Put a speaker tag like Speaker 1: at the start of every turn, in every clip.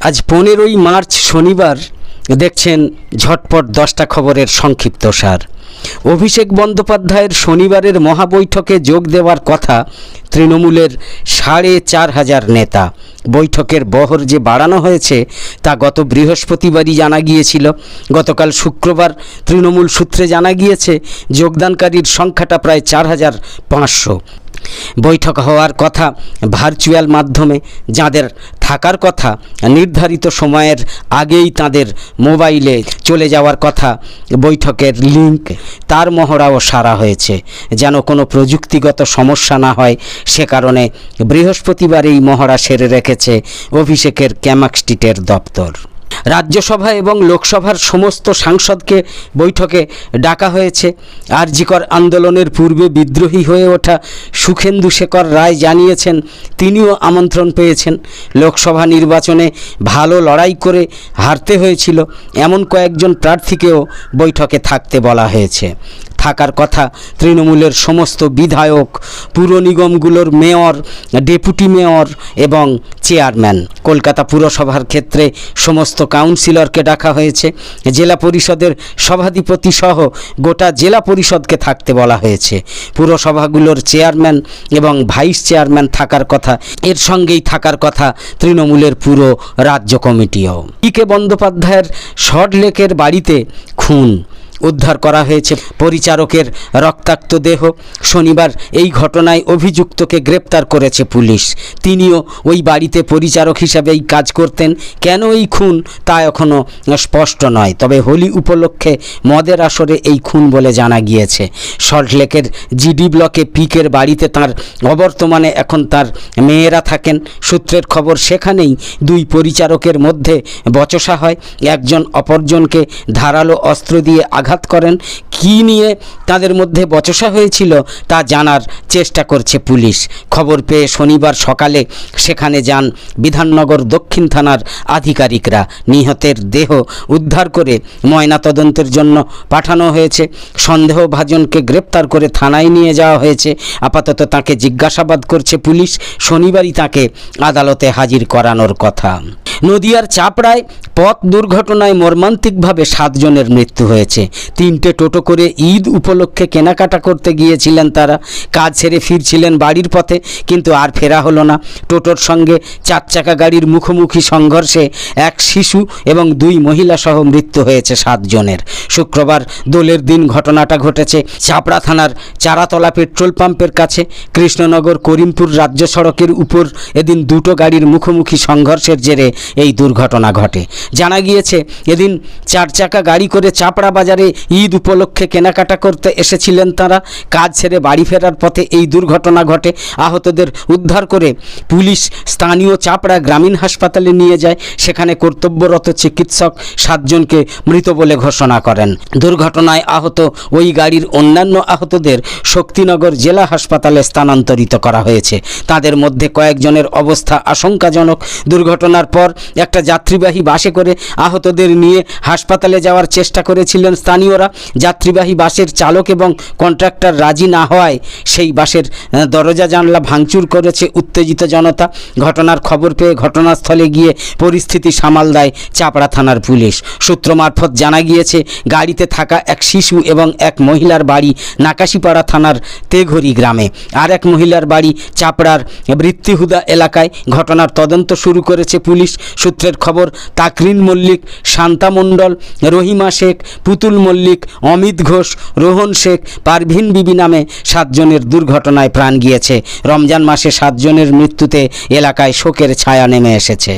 Speaker 1: আজ পনেরোই মার্চ শনিবার দেখছেন ঝটপট দশটা খবরের সংক্ষিপ্ত সার। অভিষেক বন্দ্যোপাধ্যায়ের শনিবারের মহাবৈঠকে যোগ দেওয়ার কথা তৃণমূলের সাড়ে চার হাজার নেতা। বৈঠকের বহর যে বাড়ানো হয়েছে, তা গত বৃহস্পতিবারই জানা গিয়েছিল। গতকাল শুক্রবার তৃণমূল সূত্রে জানা গিয়েছে, যোগদানকারীর সংখ্যাটা প্রায় চার হাজার পাঁচশো। বৈঠক হওয়ার কথা ভার্চুয়াল মাধ্যমে যাদের থাকার কথা, নির্ধারিত সময়ের আগেই তাদের মোবাইলে চলে যাওয়ার কথা বৈঠকের লিংক, তার মহড়াও সারা হয়েছে। যেন কোনো প্রযুক্তিগত সমস্যা না হয়, সে কারণে বৃহস্পতিবার এই মহড়া সেরে রেখেছে অভিষেকের ক্যামাক স্ট্রিটের দপ্তর। রাজ্যসভা এবং লোকসভার সমস্ত সাংসদকে বৈঠকে ডাকা হয়েছে। আরজিকর আন্দোলনের পূর্বে বিদ্রোহী হয়ে ওঠা সুখেন্দু শেখর রায় জানিয়েছেন, তিনিও আমন্ত্রণ পেয়েছেন। লোকসভা নির্বাচনে ভালো লড়াই করে হারতে হয়েছিল। এমন কয়েকজন প্রার্থীকেও বৈঠকে থাকতে বলা হয়েছে। থাকার কথা। তৃণমূলের সমস্ত বিধায়ক পুর নিগমগুলোর মেয়র, ডেপুটি মেয়র এবং চেয়ারম্যান। কলকাতা পুরসভার ক্ষেত্রে সমস্ত কাউন্সিলরকে ডাকা হয়েছে। জেলা পরিষদের সভাধিপতি সহ গোটা জেলা পরিষদকে থাকতে বলা হয়েছে। পুরসভাগুলোর চেয়ারম্যান এবং ভাইস চেয়ারম্যান থাকার কথা, এর সঙ্গেই থাকার কথা তৃণমূলের পুরো রাজ্য কমিটিও। কে বন্দ্যোপাধ্যায়ের সল্টলেকের বাড়িতে খুন। উদ্ধার করা হয়েছে। পরিচারকের রক্তাক্ত দেহ। শনিবার এই ঘটনায় অভিযুক্তকে গ্রেপ্তার করেছে পুলিশ। তিনিও ওই বাড়িতে পরিচারক হিসাবেই কাজ করতেন। কেন এই খুন তা এখনও স্পষ্ট নয়। তবে হোলি উপলক্ষে মদের আসরে এই খুন বলে জানা গিয়েছে। সল্টলেকের জিডি ব্লকে পিকের বাড়িতে তার অবর্তমানে এখন তার মেয়েরা থাকেন। সূত্রের খবর, সেখানেই দুই পরিচারকের মধ্যে বচসা হয়। একজন অপরজনকে ধারালো অস্ত্র দিয়ে আঘাত করেন, কি নিয়ে তাদের মধ্যে বচসা হয়েছিল তা জানার চেষ্টা করছে পুলিশ। খবর পেয়ে শনিবার সকালে সেখানে যান বিধাননগর দক্ষিণ থানার আধিকারিকরা। নিহতের দেহ উদ্ধার করে ময়নাতদন্তের জন্য পাঠানো হয়েছে। সন্দেহভাজনকে গ্রেপ্তার করে থানায় নিয়ে যাওয়া হয়েছে। আপাতত তাকে জিজ্ঞাসাবাদ করছে পুলিশ। শনিবারই তাকে আদালতে হাজির করানোর কথা। নদিয়ার চাপড়ায় পথ দুর্ঘটনায় মর্মান্তিকভাবে সাতজনের মৃত্যু হয়েছে। তিনটে টোটো করে ঈদ উপলক্ষে কেনাকাটা করতে গিয়েছিলেন তারা। কাজ ছেড়ে ফিরছিলেন বাড়ির পথে, কিন্তু আর ফেরা হলো না। টোটোর সঙ্গে চার চাকা গাড়ির মুখোমুখি সংঘর্ষে এক শিশু এবং দুই মহিলা সহ মৃত্যু হয়েছে সাতজনের। শুক্রবার দোলের দিন ঘটনাটা ঘটেছে চাপড়া থানার চারাতলা পেট্রোল পাম্পের কাছে। কৃষ্ণনগর করিমপুর রাজ্য সড়কের উপর এদিন দুটো গাড়ির মুখোমুখি সংঘর্ষের জেরে এই দুর্ঘটনা ঘটে। জানা গিয়েছে, এদিন চার চাকা গাড়ি করে চাপড়া বাজারে ঈদ উপলক্ষে কেনাকাটা করতে এসেছিলেন তারা। কাজ ছেড়ে বাড়ি ফেরার পথে এই দুর্ঘটনা ঘটে। আহতদের উদ্ধার করে পুলিশ স্থানীয় চাপড়া গ্রামীণ হাসপাতালে নিয়ে যায়। সেখানে কর্তব্যরত চিকিৎসক সাতজনকে মৃত বলে ঘোষণা করেন। দুর্ঘটনায় আহত ওই গাড়ির অন্যান্য আহতদের শক্তিনগর জেলা হাসপাতালে স্থানান্তরিত করা হয়েছে। তাদের মধ্যে কয়েকজনের অবস্থা আশঙ্কাজনক। দুর্ঘটনার পর একটা যাত্রীবাহী বাসে করে আহতদের নিয়ে হাসপাতালে যাওয়ার চেষ্টা করেছিলেন স্থানীয়রা। যাত্রীবাহী বাসের চালক এবং কন্ট্রাক্টর রাজি না হওয়ায় সেই বাসের দরজা জানলা ভাঙচুর করেছে উত্তেজিত জনতা। ঘটনার খবর পেয়ে ঘটনাস্থলে গিয়ে পরিস্থিতি সামাল দেয় চাপড়া থানার পুলিশ। সূত্র মারফত জানা গিয়েছে, গাড়িতে থাকা এক শিশু এবং এক মহিলার বাড়ি নাকাশিপাড়া থানার তেঘরি গ্রামে। আর এক মহিলার বাড়ি চাপড়ার বৃত্তিহুদা এলাকায়। ঘটনার তদন্ত শুরু করেছে পুলিশ। সূত্রের খবর তাকরিন মল্লিক, শান্তা মণ্ডল, রহিমা শেখ, পুতুল মল্লিক, অমিত ঘোষ, রোহন শেখ, পারভিন বিবি নামে সাতজনের দুর্ঘটনায় প্রাণ গিয়েছে। রমজান মাসে সাতজনের মৃত্যুতে এলাকায় শোকের ছায়া নেমে এসেছে।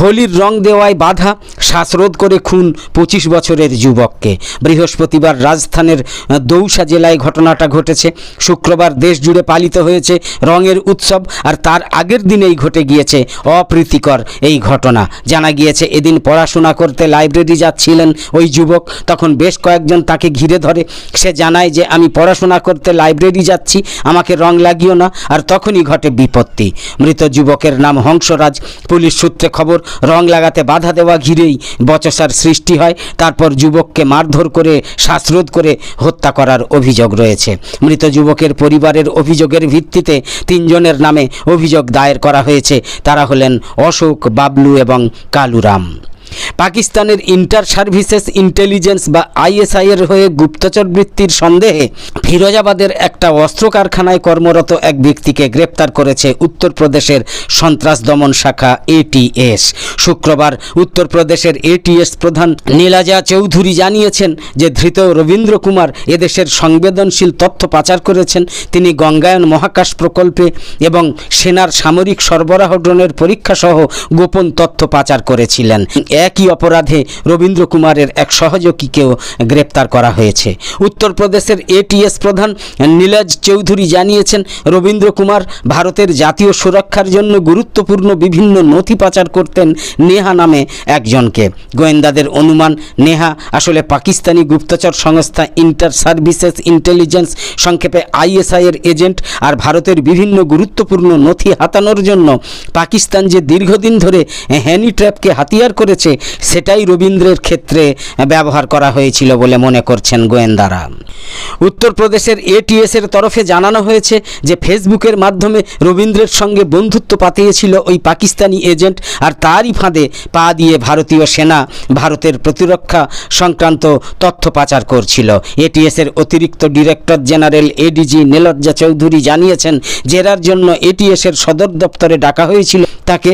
Speaker 1: হোলির রং দেওয়ায় বাধা, শ্বাসরোধ করে খুন পঁচিশ বছরের যুবককে। বৃহস্পতিবার রাজস্থানের দৌসা জেলায় ঘটনাটা ঘটেছে। শুক্রবার দেশ জুড়ে পালিত হয়েছে রঙের উৎসব আর তার আগের দিনেই ঘটে গিয়েছে অপ্রীতিকর এই ঘটনা। জানা গিয়েছে, এদিন পড়াশোনা করতে লাইব্রেরি যাচ্ছিলেন ওই যুবক। তখন বেশ কয়েকজন তাকে ঘিরে ধরে। সে জানায় যে, আমি পড়াশোনা করতে লাইব্রেরি যাচ্ছি, আমাকে রং লাগিও না। আর তখনই ঘটে বিপত্তি। মৃত যুবকের নাম হংসরাজ। পুলিশ সূত্রে সূত্রে খবর রং লাগাতে বাধা দেওয়া ঘিরেই বচসার সৃষ্টি হয়। তারপর যুবককে মারধর করে, শ্বাসরোধ করে হত্যা করার অভিযোগ রয়েছে। মৃত যুবকের পরিবারের অভিযোগের ভিত্তিতে তিনজনের নামে অভিযোগ দায়ের করা হয়েছে। তারা হলেন অশোক, বাবলু এবং কালুরাম। পাকিস্তানের ইন্টার সার্ভিসেস ইন্টেলিজেন্স বা আইএসআই এর হয়ে গুপ্তচর বৃত্তির সন্দেহে ফিরোজাবাদের একটা অস্ত্র কারখানায় কর্মরত এক ব্যক্তিকে গ্রেপ্তার করেছে উত্তরপ্রদেশের সন্ত্রাস দমন শাখা এটিএস। শুক্রবার উত্তরপ্রদেশের এটিএস প্রধান নীলাজা চৌধুরী জানিয়েছেন যে ধৃত রবীন্দ্র কুমার এদেশের সংবেদনশীল তথ্য পাচার করেছেন। তিনি গঙ্গায়ন মহাকাশ প্রকল্পে এবং সেনার সামরিক সরবরাহ ড্রোনের পরীক্ষা সহ গোপন তথ্য পাচার করেছিলেন। একই অপরাধে রবীন্দ্র কুমারের এক সহযোগীকেও গ্রেপ্তার করা হয়েছে। উত্তরপ্রদেশের এটিএস প্রধান নীলাজ চৌধুরী জানিয়েছেন, রবীন্দ্র কুমার ভারতের জাতীয় সুরক্ষার জন্য গুরুত্বপূর্ণ বিভিন্ন নথি পাচার করতেন নেহা নামে একজনকে। গোয়েন্দাদের অনুমান, নেহা আসলে পাকিস্তানি গুপ্তচর সংস্থা ইন্টার সার্ভিসেস ইন্টেলিজেন্স, সংক্ষেপে আইএসআই এর এজেন্ট আর ভারতের বিভিন্ন গুরুত্বপূর্ণ নথি হাতানোর জন্য পাকিস্তান যে দীর্ঘদিন ধরে হ্যানি ট্র্যাপকে হাতিয়ার করেছে সেটাই রবীন্দ্রের ক্ষেত্রে ব্যবহার করা হয়েছিল বলে মনে করছেন গোয়েন্দারা। উত্তরপ্রদেশের এটিএস এর তরফে জানানো হয়েছে যে ফেসবুকের মাধ্যমে রবীন্দ্রের সঙ্গে বন্ধুত্ব পাতিয়েছিল ওই পাকিস্তানি এজেন্ট আর তারই ফাঁদে পা দিয়ে ভারতীয় সেনা ভারতের প্রতিরক্ষা সংক্রান্ত তথ্য পাচার করছিল। এটিএস এর অতিরিক্ত ডিরেক্টর জেনারেল এডিজি নীলজ্জা চৌধুরী জানিয়েছেন জেরার জন্য এটিএস এর সদর দপ্তরে ডাকা হয়েছিল, তাকে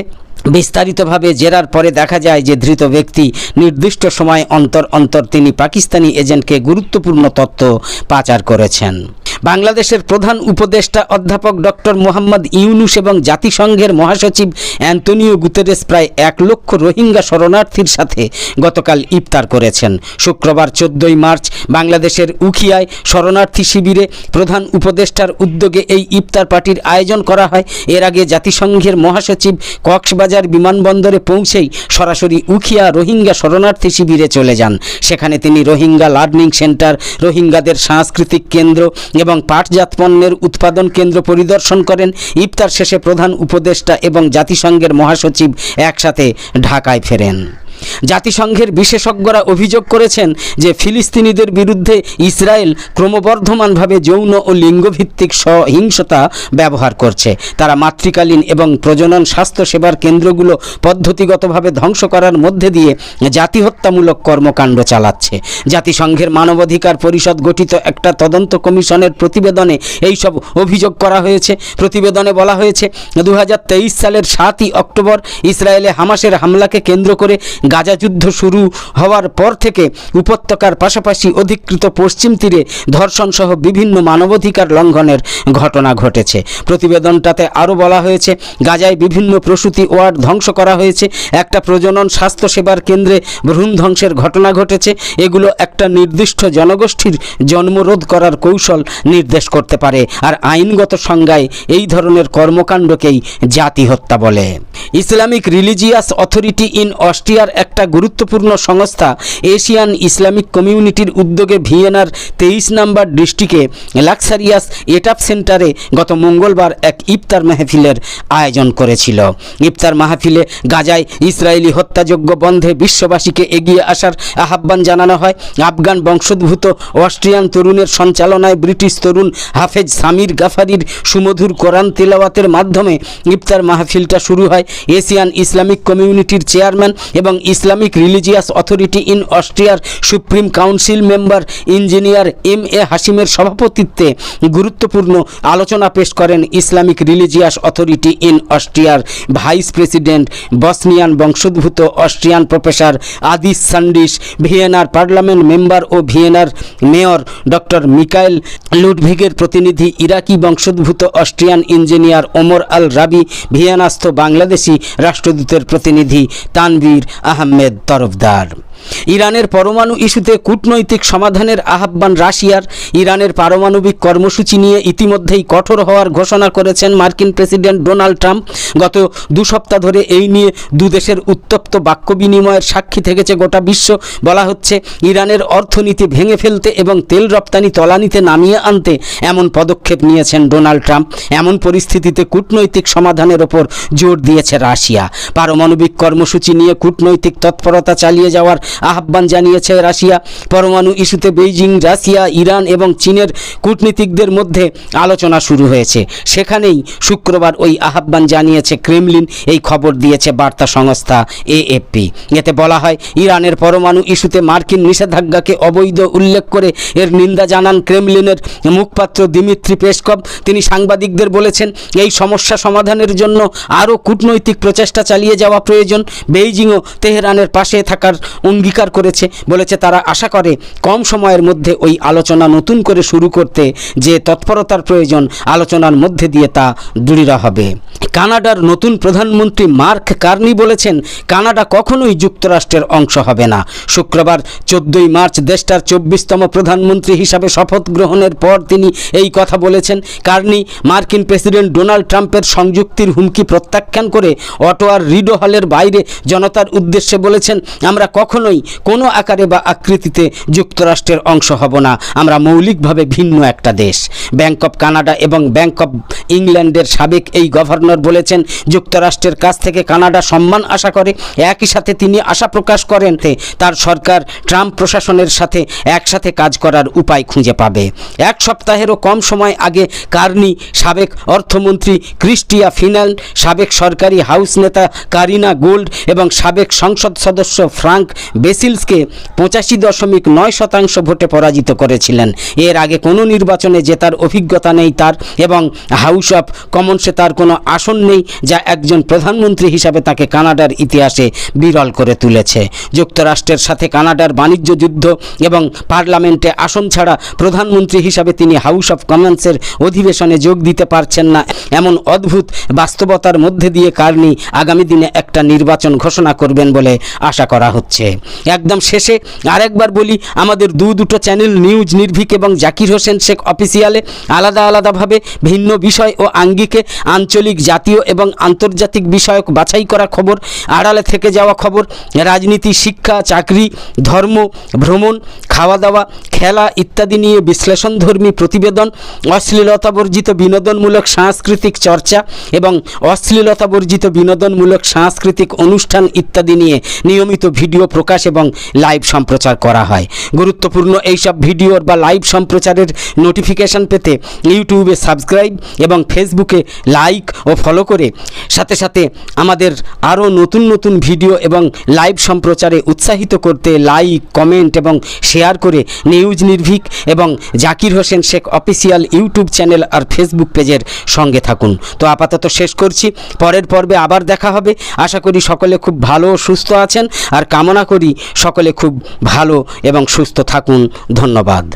Speaker 1: বিস্তারিতভাবে জেরার পরে দেখা যায় যে ধৃত ব্যক্তি নির্দিষ্ট সময় অন্তর অন্তর তিনি পাকিস্তানি এজেন্টকে গুরুত্বপূর্ণ তথ্য পাচার করেছেন। বাংলাদেশের প্রধান উপদেষ্টা অধ্যাপক ডক্টর মোহাম্মদ ইউনুস এবং জাতিসংঘের মহাসচিব অ্যান্তনিও গুতেরেস প্রায় এক লক্ষ রোহিঙ্গা শরণার্থীর সাথে গতকাল ইফতার করেছেন। শুক্রবার চোদ্দই মার্চ বাংলাদেশের উখিয়ায় শরণার্থী শিবিরে প্রধান উপদেষ্টার উদ্যোগে এই ইফতার পার্টির আয়োজন করা হয়। এর আগে জাতিসংঘের মহাসচিব কক্সবাজার বিমানবন্দরে পৌঁছেই সরাসরি উখিয়া রোহিঙ্গা শরণার্থী শিবিরে চলে যান। সেখানে তিনি রোহিঙ্গা লার্নিং সেন্টার, রোহিঙ্গাদের সাংস্কৃতিক কেন্দ্র এবং পাটজাত পণ্যের উৎপাদন কেন্দ্র পরিদর্শন করেন ইফতার শেষে প্রধান উপদেষ্টা এবং জাতিসংঘের মহাসচিব একসাথে ঢাকায় ফেরেন। জাতিসংঘের বিশেষজ্ঞরা অভিযোগ করেছেন যে ফিলিস্তিনিদের বিরুদ্ধে ইসরায়েল ক্রমবর্ধমানভাবে যৌন ও লিঙ্গভিত্তিক সহিংসতা ব্যবহার করছে। তারা মাতৃকালীন এবং প্রজনন স্বাস্থ্য সেবার কেন্দ্রগুলো পদ্ধতিগতভাবে ধ্বংস করার মধ্যে দিয়ে জাতিহত্যামূলক কর্মকাণ্ড চালাচ্ছে। জাতিসংঘের মানবাধিকার পরিষদ গঠিত একটা তদন্ত কমিশনের প্রতিবেদনে এই সব অভিযোগ করা হয়েছে। প্রতিবেদনে বলা হয়েছে দু হাজার তেইশ সালের সাতই অক্টোবর ইসরায়েলে হামাসের হামলাকে কেন্দ্র করে গাজা যুদ্ধ শুরু হওয়ার পর থেকে উপত্যকার পাশাপাশি অধিকৃত পশ্চিম তীরে ধর্ষণসহ বিভিন্ন মানবাধিকার লঙ্ঘনের ঘটনা ঘটেছে। প্রতিবেদনটাতে আরও বলা হয়েছে, গাজায় বিভিন্ন প্রসূতি ওয়ার্ড ধ্বংস করা হয়েছে। একটা প্রজনন স্বাস্থ্য সেবার কেন্দ্রে ভ্রূণ ধ্বংসের ঘটনা ঘটেছে। এগুলো একটা নির্দিষ্ট জনগোষ্ঠীর জন্মরোধ করার কৌশল নির্দেশ করতে পারে আর আইনগত সংজ্ঞায় এই ধরনের কর্মকাণ্ডকেই জাতি হত্যা বলে। ইসলামিক রিলিজিয়াস অথরিটি ইন অস্ট্রিয়ার একটা গুরুত্বপূর্ণ সংস্থা এশিয়ান ইসলামিক কমিউনিটির উদ্যোগে ভিয়েনার তেইশ নম্বর ডিস্ট্রিক্টে লাক্সারিয়াস এটাপ সেন্টারে গত মঙ্গলবার এক ইফতার মাহফিলের আয়োজন করেছিল। ইফতার মাহফিলে গাজায় ইসরায়েলি হত্যাযোগ্য বন্ধে বিশ্ববাসীকে এগিয়ে আসার আহ্বান জানানো হয়। আফগান বংশোদ্ভূত অস্ট্রিয়ান তরুণের সঞ্চালনায় ব্রিটিশ তরুণ হাফেজ সামির গাফারির সুমধুর কোরআন তেলাওয়াতের মাধ্যমে ইফতার মাহফিলটা শুরু হয়। এশিয়ান ইসলামিক কমিউনিটির চেয়ারম্যান এবং ইসলামিক রিলিজিয়াস অথরিটি ইন অস্ট্রিয়ার supreme council member engineer M A হাসিমের সভাপতিত্বে গুরুত্বপূর্ণ আলোচনা পেশ করেন ইসলামিক রিলিজিয়াস অথরিটি ইন অস্ট্রিয়ার ভাইস প্রেসিডেন্ট বসনিয়ান বংশোদ্ভূত অস্ট্রিয়ান প্রফেসর আদিস সান্ডিস, ভিয়েনার পার্লামেন্ট মেম্বার ও ভিয়েনার মেয়র ডক্টর মিকাইল লুডভিগের প্রতিনিধি ইরাকি বংশোদ্ভূত অস্ট্রিয়ান ইঞ্জিনিয়ার ওমর আল রাবি, ভিয়েনাস্থ বাংলাদেশি রাষ্ট্রদূতের প্রতিনিধি তানভীর আহমেদ তরফদার। ইরানের পরমাণু ইস্যুতে কূটনৈতিক সমাধানের আহ্বান রাশিয়ার। ইরানের পারমাণবিক কর্মসূচি নিয়ে ইতিমধ্যেই কঠোর হওয়ার ঘোষণা করেছেন মার্কিন প্রেসিডেন্ট ডোনাল্ড ট্রাম্প। গত দু সপ্তাহ ধরে এই নিয়ে দু দেশের উত্তপ্ত বাক্য বিনিময়ের সাক্ষী থেকেছে গোটা বিশ্ব। বলা হচ্ছে, ইরানের অর্থনীতি ভেঙে ফেলতে এবং তেল রপ্তানি তলানিতে নামিয়ে আনতে এমন পদক্ষেপ নিয়েছেন ডোনাল্ড ট্রাম্প। এমন পরিস্থিতিতে কূটনৈতিক সমাধানের ওপর জোর দিয়েছে রাশিয়া। পারমাণবিক কর্মসূচি নিয়ে কূটনৈতিক তৎপরতা চালিয়ে যাওয়ার আহ্বান জানিয়েছে রাশিয়া। পরমাণু ইস্যুতে বেইজিং, রাশিয়া, ইরান এবং চীনের কূটনীতিকদের মধ্যে আলোচনা শুরু হয়েছে। সেখানেই শুক্রবার ওই আহ্বান জানিয়েছে ক্রেমলিন। এই খবর দিয়েছে বার্তা সংস্থা এএফপি। এতে বলা হয়, ইরানের পরমাণু ইস্যুতে মার্কিন নিষেধাজ্ঞাকে অবৈধ উল্লেখ করে এর নিন্দা জানান ক্রেমলিনের মুখপাত্র দিমিত্রি পেসকভ তিনি সাংবাদিকদের বলেছেন, এই সমস্যা সমাধানের জন্য আরও কূটনৈতিক প্রচেষ্টা চালিয়ে যাওয়া প্রয়োজন। বেইজিংও তেহরানের পাশে থাকার অঙ্গীকার করেছে। বলেছে, তারা আশা করে কম সময়ের মধ্যে ওই আলোচনা নতুন করে শুরু করতে যে তৎপরতার প্রয়োজন, আলোচনার মধ্যে দিয়ে তা দৃঢ় হবে। কানাডার নতুন প্রধানমন্ত্রী মার্ক কার্নি বলেছেন, কানাডা কখনোই যুক্তরাষ্ট্রের অংশ হবে না। শুক্রবার চোদ্দই মার্চ দেশটার চব্বিশতম প্রধানমন্ত্রী হিসাবে শপথ গ্রহণের পর তিনি এই কথা বলেছেন। কার্নি মার্কিন প্রেসিডেন্ট ডোনাল্ড ট্রাম্পের সংযুক্তির হুমকি প্রত্যাখ্যান করে অটোয়ার রিডো হলের বাইরে জনতার উদ্দেশ্যে বলেছেন, আমরা কখনোই কোনো আকারে বা আকৃতিতে যুক্তরাষ্ট্রের অংশ হব না। আমরা মৌলিকভাবে ভিন্ন একটা দেশ। ব্যাংক অব কানাডা এবং ব্যাংক অব ইংল্যান্ডের সাবেক এই গভর্নর বলেছেন, যুক্তরাষ্ট্রের কাছ থেকে কানাডা সম্মান আশা করে, একই সাথে তিনি আশা প্রকাশ করেন তার সরকার ট্রাম্প প্রশাসনের সাথে একসাথে কাজ করার উপায় খুঁজে পাবে। এক সপ্তাহেরও কম সময় আগে কার্নি সাবেক অর্থমন্ত্রী ক্রিস্টিয়া ফিনাল সাবেক সরকারি হাউস নেতা কারিনা গোল্ড এবং সাবেক সংসদ সদস্য ফ্রাঙ্ক বেসিলসকে পঁচাশি দশমিক নয় শতাংশ ভোটে পরাজিত করেছিলেন। এর আগে কোনো নির্বাচনে জেতার অভিজ্ঞতা নেই তার এবং হাউস অফ কমন্সে তার কোনো আসন নেই যা একজন প্রধানমন্ত্রী হিসাবে তাকে কানাডার ইতিহাসে বিরল করে তুলেছে। যুক্তরাষ্ট্রের সাথে কানাডার বাণিজ্য যুদ্ধ এবং পার্লামেন্টে আসন ছাড়া প্রধানমন্ত্রী হিসাবে তিনি হাউস অফ কমন্সের অধিবেশনে যোগ দিতে পারছেন না। এমন অদ্ভুত বাস্তবতার মধ্যে দিয়ে কার্নি আগামী দিনে একটা নির্বাচন ঘোষণা করবেন বলে আশা করা হচ্ছে। একদম শেষে আরেকবার বলি, আমাদের দু দুটো চ্যানেল, নিউজ, নির্ভীক এবং জাকির হোসেন শেখ অফিসিয়ালে আলাদা আলাদাভাবে ভিন্ন বিষয় ও আঙ্গিকে আঞ্চলিক জাতীয় এবং আন্তর্জাতিক বিষয়ক বাছাই করা খবর, আড়ালে থেকে যাওয়া খবর, রাজনীতি, শিক্ষা, চাকরি, ধর্ম, ভ্রমণ খাওয়া দাওয়া খেলা ইত্যাদি নিয়ে বিশ্লেষণধর্মী প্রতিবেদন, অশ্লীলতাবর্জিত বিনোদনমূলক সাংস্কৃতিক চর্চা এবং অশ্লীলতাবর্জিত বিনোদনমূলক সাংস্কৃতিক অনুষ্ঠান ইত্যাদি নিয়ে নিয়মিত ভিডিও প্রকাশ এবং লাইভ সম্প্রচার করা হয়। গুরুত্বপূর্ণ এইসব ভিডিওর বা লাইভ সম্প্রচারের নোটিফিকেশন পেতে ইউটিউবে সাবস্ক্রাইব এবং ফেসবুকে লাইক ও ফলো করে সাথে সাথে আমাদের আরও নতুন নতুন ভিডিও এবং লাইভ সম্প্রচারে উৎসাহিত করতে লাইক কমেন্ট এবং শেয়ার করে নিউজ নির্ভীক এবং Zakir Hossain Sheikh official YouTube channel আর ফেসবুক পেজের সঙ্গে থাকুন। তো আপাতত শেষ করছি। পরের পর্বে আবার দেখা হবে। আশা করি সকলে খুব ভালো সুস্থ আছেন। আর কামনা করি সকলে খুব ভালো এবং সুস্থ থাকুন। ধন্যবাদ।